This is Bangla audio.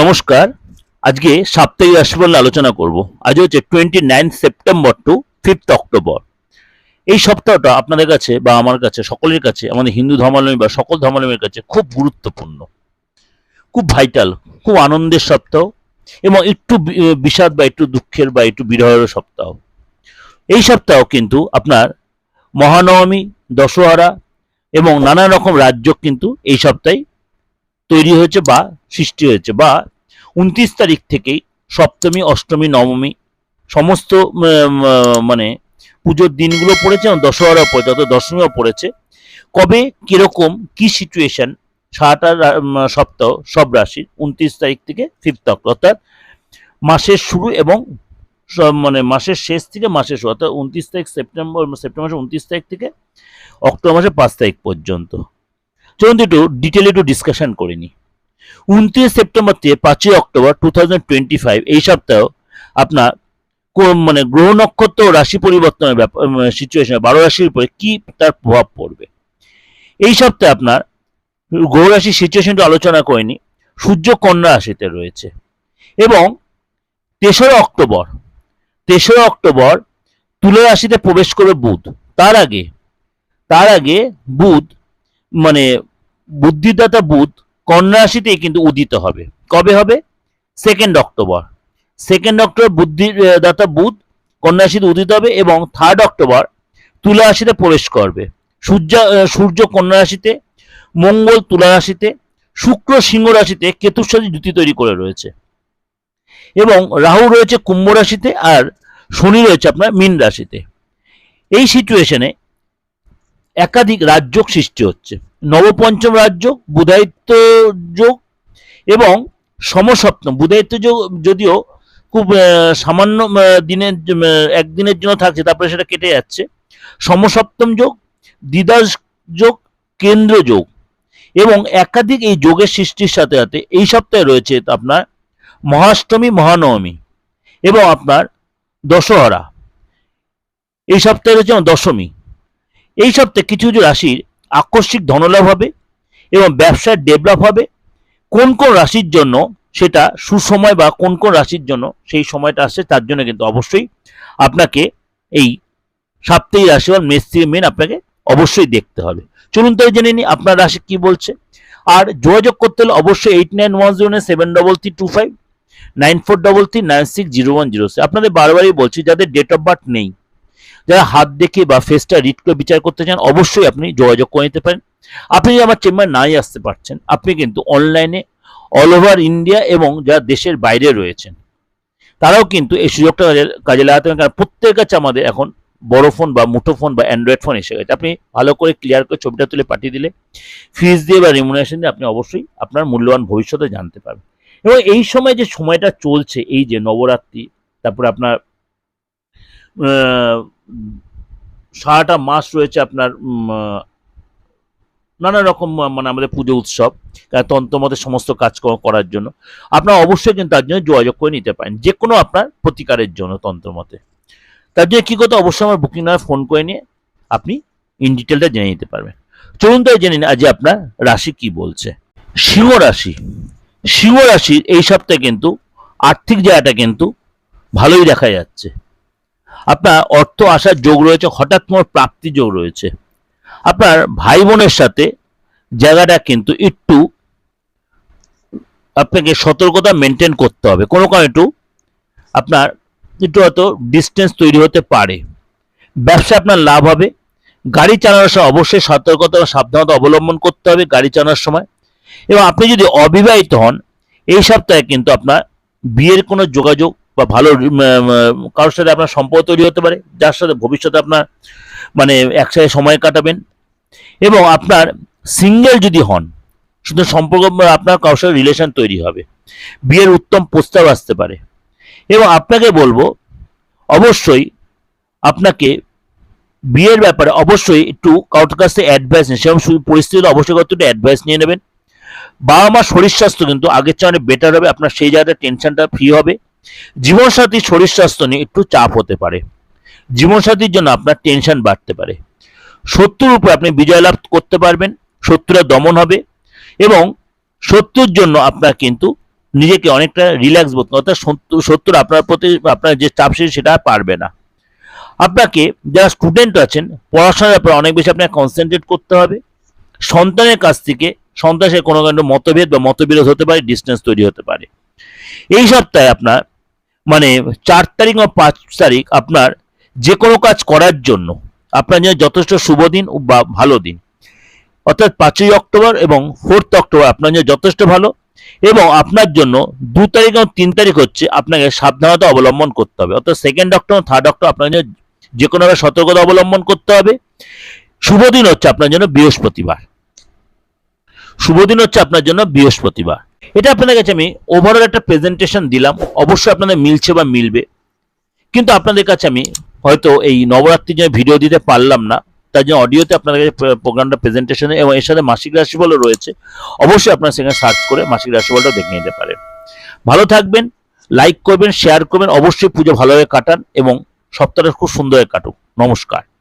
নমস্কার। আজকে সাপ্তাহিক রাশিফল আলোচনা করব। আজ হচ্ছে twenty nine September to fifth October এই সপ্তাহটা আপনাদের কাছে বা আমার কাছে, সকলের কাছে, আমাদের হিন্দু ধর্মাবলম্বী বা সকল ধর্মাবলম্বীর কাছে খুব গুরুত্বপূর্ণ, খুব ভাইটাল খুব আনন্দের সপ্তাহ এবং একটু বিষাদ বা একটু দুঃখের বা একটু বিরহের সপ্তাহ। এই সপ্তাহ কিন্তু আপনার মহানবমী, দশহরা এবং নানা রকম রাজ্য কিন্তু এই সপ্তাহে তৈরি হয়েছে বা সৃষ্টি হয়েছে বা উনত্রিশ তারিখ থেকেই সপ্তমী, অষ্টমী, নবমী সমস্ত মানে পুজোর দিনগুলো পড়েছে এবং দশহরাও পড়েছে, অর্থাৎ দশমীও পড়েছে। কবে, কীরকম, কি সিচুয়েশন সারাটা সপ্তাহ, সব রাশির উনত্রিশ তারিখ থেকে ফিফথ অক্টোবর, অর্থাৎ মাসের শুরু এবং মানে মাসের শেষ থেকে মাসের শুরু, অর্থাৎ উনত্রিশ তারিখ সেপ্টেম্বর সেপ্টেম্বর মাসের উনত্রিশ তারিখ থেকে অক্টোবর মাসের পাঁচ তারিখ পর্যন্ত। চলুন একটু ডিটেলে একটু ডিসকাশন করে নিই। উনত্রিশ সেপ্টেম্বর থেকে পাঁচই অক্টোবর টু এই সপ্তাহ আপনার মানে গ্রহ নক্ষত্র রাশি পরিবর্তনের ব্যাপার সিচুয়েশনে বারো রাশির উপরে কি তার প্রভাব পড়বে? এই সপ্তাহে আপনার গ্রহ রাশির সিচুয়েশনটা আলোচনা করিনি সূর্য কন্যা রাশিতে রয়েছে এবং তেসরা অক্টোবর তেসরা অক্টোবর তুলা রাশিতে প্রবেশ করবে বুধ। তার আগে তার আগে বুধ মানে বুদ্ধিদাতা বুধ কন্যা রাশিতেই কিন্তু উদিত হবে। কবে হবে? সেকেন্ড অক্টোবর সেকেন্ড অক্টোবর বুদ্ধিদাতা বুধ কন্যা রাশিতে উদিত হবে এবং থার্ড অক্টোবর তুলা রাশিতে প্রবেশ করবে। সূর্য সূর্য কন্যা রাশিতে মঙ্গল তুলা রাশিতে, শুক্র সিংহ রাশিতে কেতুর সাথে জুতি তৈরি করে রয়েছে। এবং রাহু রয়েছে কুম্ভ রাশিতে আর শনি রয়েছে আপনার মীন রাশিতে। এই সিচুয়েশনে একাধিক রাজযোগ সৃষ্টি হচ্ছে। নবপঞ্চম রাজ্য বুধায়িত্ব যোগ এবং সমসপ্তম। বুধায়িত্ব যোগ যদিও খুব সামান্য দিনের একদিনের জন্য থাকছে, তারপরে সেটা কেটে যাচ্ছে। সমসপ্তম যোগ দ্বিদাস যোগ, কেন্দ্র যোগ এবং একাধিক এই যোগের সৃষ্টির সাথে সাথে এই সপ্তাহে রয়েছে আপনার মহাষ্টমী, মহানবমী এবং আপনার দশহরা। এই সপ্তাহে রয়েছে দশমী। এই সপ্তাহে কিছু কিছু রাশির আকস্মিক ধনলাভ হবে এবং ব্যবসার ডেভেলপ হবে। কোন কোন রাশির জন্য সেটা সুসময় বা কোন কোন রাশির জন্য সেই সময়টা আসছে তার জন্য কিন্তু অবশ্যই আপনাকে এই সাপ্তাহিক রাশিফল মেষ থেকে মেন আপনাকে অবশ্যই দেখতে হবে। চলুন তো জেনে নিই আপনার রাশি কি বলছে। আর যোগাযোগ করতে হলে অবশ্যই eight nine one zero nine seven double three two five nine four double three nine six zero one zero আপনাদের বারবারই বলছি, যাদের ডেট অফ বার্থ নেই যারা হাত দেখে বা ফেসটা রিড করে বিচার করতে চান, অবশ্যই আপনি যোগাযোগ করে নিতে পারেন। আপনি যদি আমার চেম্বার নাই আসতে পারছেন, আপনি কিন্তু অনলাইনে অল ওভার ইন্ডিয়া এবং যারা দেশের বাইরে রয়েছেন, তারাও কিন্তু এই সুযোগটা কাজে- লাগাতে পারেন। কারণ প্রত্যেকের কাছে আমাদের এখন বড় ফোন বা মুঠো ফোন বা অ্যান্ড্রয়েড ফোন এসে গেছে। আপনি ভালো করে ক্লিয়ার করে ছবিটা তুলে পাঠিয়ে দিলে ফিজ দিয়ে বা রিমুনারেশন দিয়ে আপনি অবশ্যই আপনার মূল্যবান ভবিষ্যতে জানতে পারবেন। এবং এই সময় যে সময়টা চলছে, এই যে নবরাত্রি, তারপরে আপনার সারাটা মাস রয়েছে আপনার নানা রকম মানে আমাদের পুজো উৎসব তন্ত্রমতে সমস্ত কাজকর্ম করার জন্য। আপনারা অবশ্যই কিন্তু তার জন্য যোগাযোগ করে নিতে পারেন যে কোনো আপনার প্রতিকারের জন্য তন্ত্রমতে তার জন্য কী করতে অবশ্যই আমার বুকিং নাম্বার ফোন করে নিয়ে আপনি ইন ডিটেলটা জেনে নিতে পারবেন। চলুন তাই জেনে নিন আজ আপনার রাশি কি বলছে। সিংহ রাশি। সিংহ রাশির এই সপ্তাহে কিন্তু আর্থিক জায়গাটা কিন্তু ভালোই দেখা যাচ্ছে। আপনার অর্থ আসার যোগ রয়েছে, হঠাৎ তোমার প্রাপ্তি যোগ রয়েছে। আপনার ভাই বোনের সাথে জায়গাটা কিন্তু একটু আপনাকে সতর্কতা মেনটেন করতে হবে। কোনো কারণে একটু আপনার একটু হয়তো ডিস্টেন্স তৈরি হতে পারে। ব্যবসা আপনার লাভ হবে। গাড়ি চালানোর সময় অবশ্যই সতর্কতা ও সাবধানতা অবলম্বন করতে হবে গাড়ি চালানোর সময়। এবং আপনি যদি অবিবাহিত হন, এই সপ্তাহে কিন্তু আপনার বিয়ের কোনো যোগাযোগ বা ভালো কারোর সাথে আপনার সম্পর্ক তৈরি হতে পারে, যার সাথে ভবিষ্যতে আপনার মানে একসাথে সময় কাটাবেন। এবং আপনার সিঙ্গেল যদি হন, শুধু সম্পর্ক, আপনার কারোর সাথে রিলেশন তৈরি হবে। বিয়ের উত্তম প্রস্তাব আসতে পারে। এবং আপনাকে বলব, অবশ্যই আপনাকে বিয়ের ব্যাপারে অবশ্যই একটু কারোর কাছ থেকে অ্যাডভাইস নিন। সেরকম পরিস্থিতিতে অবশ্যই একটু অ্যাডভাইস নিয়ে নেবেন। বাবা মার শরীর স্বাস্থ্য কিন্তু আগের চেয়ে অনেক বেটার হবে, আপনার সেই জায়গাটা টেনশনটা ফ্রি হবে। জীবনসাথীর শরীর স্বাস্থ্য নিয়ে একটু চাপ হতে পারে। জীবনসাথীর জন্য আপনার টেনশন বাড়তে পারে। শত্রুর উপর আপনি বিজয় লাভ করতে পারবেন, শত্রুরা দমন হবে এবং শত্রুর জন্য আপনার কিন্তু নিজেকে অনেকটা রিল্যাক্স বোধ। অর্থাৎ সত্তর আপনার প্রতি আপনার যে চাপ সে- সেটা পারবে না। আপনাকে যারা স্টুডেন্ট আছেন, পড়াশোনার ব্যাপারে অনেক বেশি আপনাকে কনসেন্ট্রেট করতে হবে। সন্তানের কাছ থেকে সন্তানের কোনো কোনো মতভেদ বা মতবিরোধ হতে পারে ডিস্টেন্স তৈরি হতে পারে। এই সপ্তাহে আপনার মানে চার তারিখ বা পাঁচ তারিখ আপনার যে কোনো কাজ করার জন্য। আপনার জন্য যথেষ্ট শুভ দিন বা ভালো দিন। অর্থাৎ পাঁচই অক্টোবর এবং ফোর্থ অক্টোবর আপনার জন্য যথেষ্ট ভালো এবং আপনার জন্য দু তারিখ এবং তিন তারিখ হচ্ছে আপনাকে সাবধানতা অবলম্বন করতে হবে। অর্থাৎ সেকেন্ড অক্টোবর থার্ড অক্টোবর আপনার জন্য যে কোনোভাবে সতর্কতা অবলম্বন করতে হবে। শুভ দিন হচ্ছে আপনার জন্য বৃহস্পতিবার। শুভ দিন হচ্ছে আপনার জন্য বৃহস্পতিবার। এটা আপনাদের কাছে আমি ওভারঅল একটা প্রেজেন্টেশন দিলাম। অবশ্যই আপনাদের মিলছে বা মিলবে। কিন্তু আপনাদের কাছে আমি হয়তো এই নবরাত্রির জন্য ভিডিও দিতে পারলাম না। তার জন্য অডিওতে আপনাদের কাছে প্রোগ্রামটা প্রেজেন্টেশন এবং এর সাথে মাসিক রাশিফলও রয়েছে। অবশ্যই আপনারা সেখানে সার্চ করে মাসিক রাশিফলটা দেখে নিতে পারেন। ভালো থাকবেন লাইক করবেন শেয়ার করবেন, অবশ্যই পুজো ভালোভাবে কাটান এবং সপ্তাহটা খুব সুন্দরভাবে কাটুক। নমস্কার।